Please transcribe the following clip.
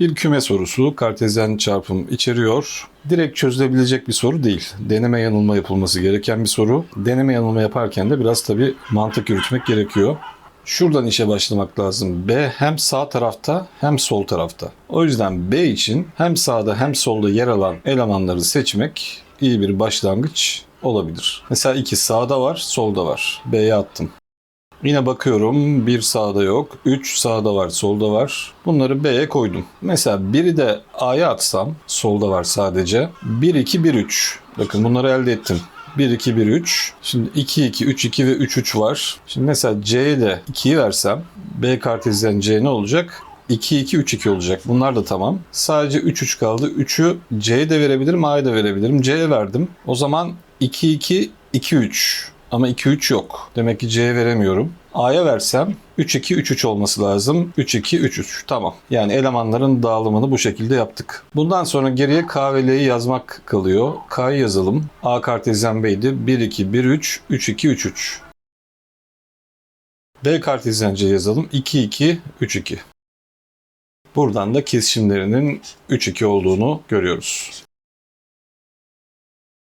Bir küme sorusu kartezyen çarpım içeriyor. Direkt çözülebilecek bir soru değil. Deneme yanılma yapılması gereken bir soru. Deneme yanılma yaparken de biraz tabii mantık yürütmek gerekiyor. Şuradan işe başlamak lazım. B hem sağ tarafta hem sol tarafta. O yüzden B için hem sağda hem solda yer alan elemanları seçmek iyi bir başlangıç olabilir. Mesela 2 sağda var, solda var. B'ye attım. Yine bakıyorum bir sağda yok, 3 sağda var, solda var. Bunları B'ye koydum. Mesela biri de A'ya atsam, solda var sadece. 1, 2, 1, 3. Bakın bunları elde ettim. 1, 2, 1, 3. Şimdi 2, 2, 3, 2 ve 3, 3 var. Şimdi mesela C'ye de 2'yi versem B kartezyen C ne olacak? 2, 2, 3, 2 olacak. Bunlar da tamam. Sadece 3, 3 kaldı. 3'ü C'ye de verebilirim, A'ya da verebilirim. C'ye verdim. O zaman 2, 2, 2, 3. Ama 2, 3 yok. Demek ki C'ye veremiyorum. A'ya versem 3, 2, 3, 3 olması lazım. 3, 2, 3, 3. Tamam. Yani elemanların dağılımını bu şekilde yaptık. Bundan sonra geriye K ve L'yi yazmak kalıyor. K'yı yazalım. A kartezyen B'ydi. 1, 2, 1, 3, 3, 2, 3, 3. B kartezyen C yazalım. 2, 2, 3, 2. Buradan da kesişimlerinin 3, 2 olduğunu görüyoruz.